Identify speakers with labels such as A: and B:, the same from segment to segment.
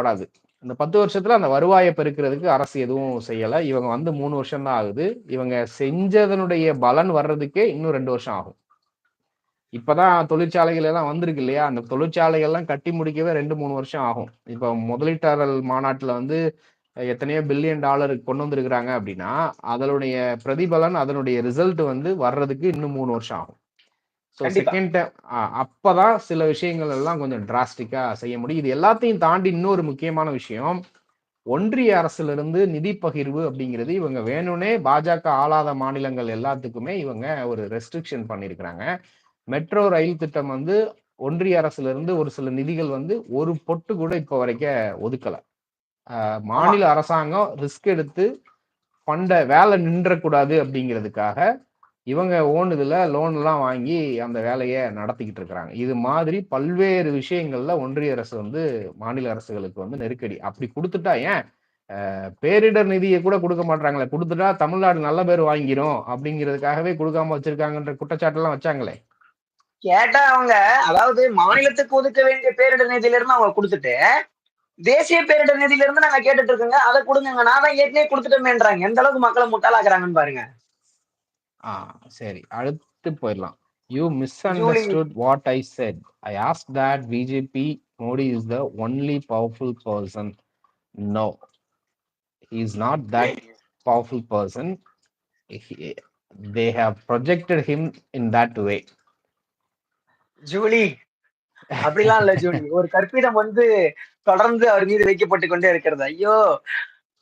A: ஓடாது இந்த பத்து வருஷத்துல அந்த வருவாயை பெருக்கிறதுக்கு அரசு எதுவும் செய்யல. இவங்க வந்து மூணு வருஷம் தான் ஆகுது. இவங்க செஞ்சதனுடைய பலன் வர்றதுக்கே இன்னும் ரெண்டு வருஷம் ஆகும். இப்பதான் தொழிற்சாலைகள் எல்லாம் வந்திருக்கு இல்லையா? அந்த தொழிற்சாலைகள் எல்லாம் கட்டி முடிக்கவே ரெண்டு மூணு வருஷம் ஆகும். இப்ப முதலீட்டாளர் மாநாட்டுல வந்து எத்தனையோ பில்லியன் டாலர் கொண்டு வந்திருக்கிறாங்க அப்படின்னா அதனுடைய பிரதிபலன் அதனுடைய ரிசல்ட் வந்து வர்றதுக்கு இன்னும் மூணு வருஷம் ஆகும். ஸோ. செகண்ட் டைம் அப்பதான் சில விஷயங்கள் எல்லாம் கொஞ்சம் டிராஸ்டிக்கா செய்ய முடியும். இது எல்லாத்தையும் தாண்டி இன்னொரு முக்கியமான விஷயம். ஒன்றிய அரசுல இருந்து நிதி பகிர்வு அப்படிங்கிறது இவங்க வேணும்னே பாஜக ஆளாத மாநிலங்கள் எல்லாத்துக்குமே இவங்க ஒரு ரெஸ்ட்ரிக்ஷன் பண்ணியிருக்கிறாங்க மெட்ரோ ரயில் திட்டம் வந்து ஒன்றிய அரசுல இருந்து ஒரு சில நிதிகள் வந்து ஒரு பொட்டு கூட இப்போ வரைக்கும் ஒதுக்கல. ஆஹ் மாநில அரசாங்கம் ரிஸ்க் எடுத்து ஃபண்டை வேலை நின்றக்கூடாது அப்படிங்கிறதுக்காக இவங்க ஓன் இதில் லோன் எல்லாம் வாங்கி அந்த வேலையை நடத்திக்கிட்டு இருக்கிறாங்க. இது மாதிரி பல்வேறு விஷயங்கள்ல ஒன்றிய அரசு வந்து மாநில அரசுகளுக்கு வந்து நெருக்கடி. அப்படி கொடுத்துட்டா ஏன்? பேரிடர் நிதியை கூட கொடுக்க மாட்டாங்களே கொடுத்துட்டா தமிழ்நாடு நல்ல பேர் வாங்கிரும் அப்படிங்கிறதுக்காகவே கொடுக்காம வச்சிருக்காங்கன்ற குற்றச்சாட்டெல்லாம் வச்சாங்களே.
B: கேட்டா அவங்க அதாவது மாநிலத்துக்கு ஒதுக்க வேண்டிய பேரிடர் நிதியில இருந்து அவங்க கொடுத்துட்டு தேசிய பேரிடர் நிதியில இருந்து நாங்க கேட்டுட்டு இருக்கோங்க. அதை கொடுங்க நான் தான் ஏற்கனவே கொடுத்துட்டோமேன்றாங்க. எந்த அளவுக்கு மக்களை முட்டாளாக்குறாங்கன்னு பாருங்க.
A: ஆ சரி. அடுத்து போயிடலாம். You misunderstood what I said I ask that BJP Modi is the only powerful person no is not that powerful person they have projected him in that way
B: Julie அப்படிலாம் இல்ல ஜூலி ஒரு கற்பிதம் வந்து தொடர்ந்து அவர் மீது வைக்கப்பட்டு கொண்டே இருக்கிறது. ஐயோ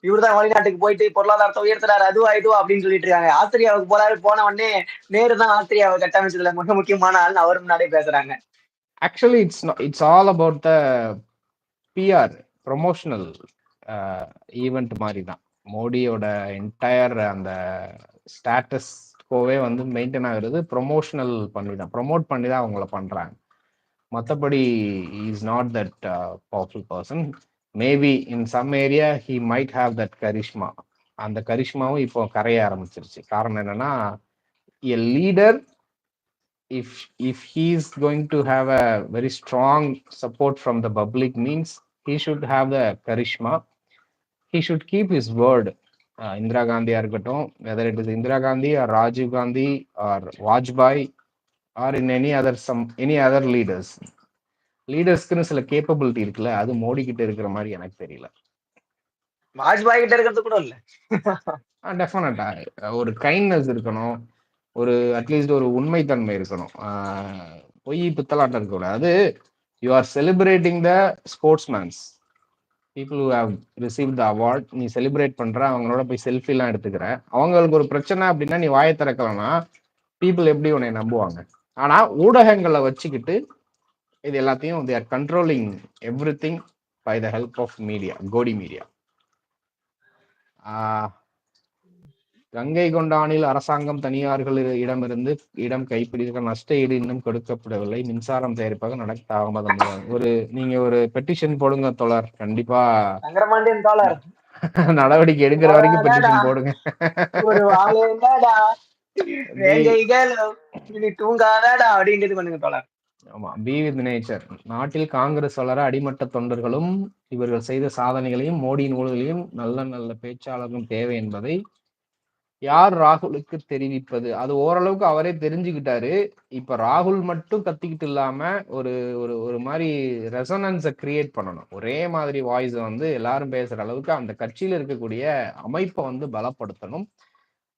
B: இவர்தான் வெளிநாட்டுக்கு போயிட்டு பொருளாதாரத்தை உயர்த்துறாரு. அதுவா இதுவா அப்படின்னு சொல்லிட்டு இருக்காங்க. ஆஸ்திரியாவுக்கு போறாரு. போன உடனே நேரு தான் ஆஸ்திரியாவை கட்டமைச்சதுல மிக முக்கியமான ஆள்னு அவர் முன்னாடியே பேசுறாங்க.
A: Actually it's it's all about the PR promotional event மாதிரி தான் மோடியோட என்டையர் அந்த ஸ்டேட்டஸ் கோவே வந்து மெயின்டைன் ஆகுறது ப்ரொமோஷனல் பண்ணி தான் ப்ரொமோட் பண்ணி தான் அவங்கள பண்றாங்க மற்றபடி is not that powerful person maybe in some area he might have that charisma அந்த கரிஷ்மாவும் இப்போ கரைய ஆரம்பிச்சிருச்சு காரணம் என்னன்னா a leader if if he's going to have a very strong support from the public means he should have the charisma he should keep his word uh, indira gandhi இருக்கட்டும் whether it is indira gandhi or rajiv gandhi or vajpayee or in any other some any other leaders லீடர்ஸ்க்குன்னு சில capability இருக்குல்ல அது மோடி கிட்ட இருக்கிற மாதிரி எனக்கு தெரியல.
B: வாஜ்பாய் கிட்ட இருக்கிறது கூட இல்ல.
A: டெஃபினட்டா ஒரு கைண்ட்னஸ் இருக்கணும். ஒரு அட்லீஸ்ட் ஒரு உண்மைத்தன்மை இருக்கணும். பொய் பித்தலாட்டம் இருக்கக்கூடாது அது you are celebrating the sportsman's people who have receive the award நீ செலிப்ரேட் பண்ற அவங்களோட போய் செல்ஃபி எல்லாம் எடுத்துக்கிற. அவங்களுக்கு ஒரு பிரச்சனை அப்படின்னா நீ வாயை திறக்கலன்னா பீப்புள் எப்படி உன்னை நம்புவாங்க? ஆனா ஊடகங்களை வச்சுக்கிட்டு இது எல்லாத்தையும் they are controlling everything by the help of media Godi media Ganga கொண்டானில் அரசாங்கம் தனியார்கள் இடமிருந்து இடம் கைப்பிடிக்க நஷ்ட ஈடு இன்னும் கொடுக்கப்படவில்லை. மின்சாரம் தயாரிப்பாக நடக்க தாமதம். ஒரு நீங்க ஒரு பெட்டிஷன் போடுங்க தோழர். கண்டிப்பா நடவடிக்கை எடுக்கிற வரைக்கும் பெட்டிஷன் போடுங்க.
B: தூங்காதாடா அப்படின்றது பண்ணுங்க தோழர்.
A: ஆமா பி வித் நேச்சர் நாட்டில் காங்கிரஸ் வளர அடிமட்ட தொண்டர்களும் இவர்கள் செய்த சாதனைகளையும் மோடியின் ஊழலையும் நல்ல நல்ல பேச்சாளர்களும் தேவை என்பதை யார் ராகுலுக்கு தெரிவிப்பது? அது ஓரளவுக்கு அவரே தெரிஞ்சுக்கிட்டாரு. இப்ப ராகுல் மட்டும் கத்திக்கிட்டு இல்லாம ஒரு ஒரு ஒரு மாதிரி ரெசனன்ஸை கிரியேட் பண்ணணும். ஒரே மாதிரி வாய்ஸ் வந்து எல்லாரும் பேசுற அளவுக்கு அந்த கட்சியில இருக்கக்கூடிய அமைப்பை வந்து பலப்படுத்தணும்.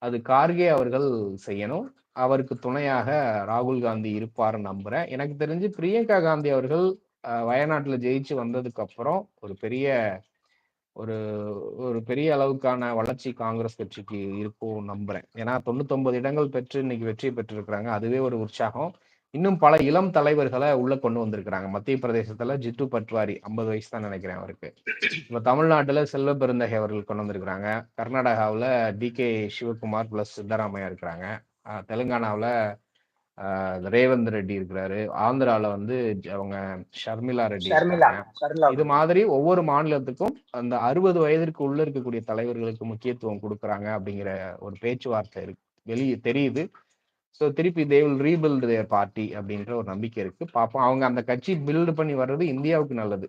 A: அது கார்கே அவர்கள் செய்யணும். அவருக்கு துணையாக ராகுல் காந்தி இருப்பார் நம்புறேன். எனக்கு தெரிஞ்சு பிரியங்கா காந்தி அவர்கள் வயநாட்டில் ஜெயிச்சு வந்ததுக்கு அப்புறம் ஒரு பெரிய ஒரு ஒரு பெரிய அளவுக்கான வளர்ச்சி காங்கிரஸ் கட்சிக்கு இருக்கும் நம்புறேன். ஏன்னா தொண்ணூத்தொன்பது இடங்கள் பெற்று இன்னைக்கு வெற்றி பெற்றிருக்கிறாங்க. அதுவே ஒரு உற்சாகம். இன்னும் பல இளம் தலைவர்களை உள்ள கொண்டு வந்திருக்கிறாங்க. மத்திய பிரதேசத்துல ஜித்து பட்வாரி ஐம்பது வயசு தான் நினைக்கிறேன் அவருக்கு. இப்ப தமிழ்நாட்டுல செல்வ பெருந்தகை அவர்கள் கொண்டு வந்திருக்கிறாங்க. கர்நாடகாவில் D K Shivakumar plus Siddaramaiah இருக்கிறாங்க. தெலுங்கானாவில் ரேவந்த் ரெட்டி இருக்கிறாரு. ஆந்திரால வந்து அவங்க ஷர்மிளா ரெட்டி இது மாதிரி ஒவ்வொரு மாநிலத்துக்கும் அந்த அறுபது வயதிற்கு உள்ள இருக்கக்கூடிய தலைவர்களுக்கு முக்கியத்துவம் கொடுக்குறாங்க அப்படிங்கிற ஒரு பேச்சுவார்த்தை இருக்கு. வெளியே தெரியுது. ஸோ திருப்பி they will rebuild their party அப்படின்ற ஒரு நம்பிக்கை இருக்கு. பார்ப்போம் அவங்க அந்த கட்சி பில்டு பண்ணி வர்றது இந்தியாவுக்கு நல்லது.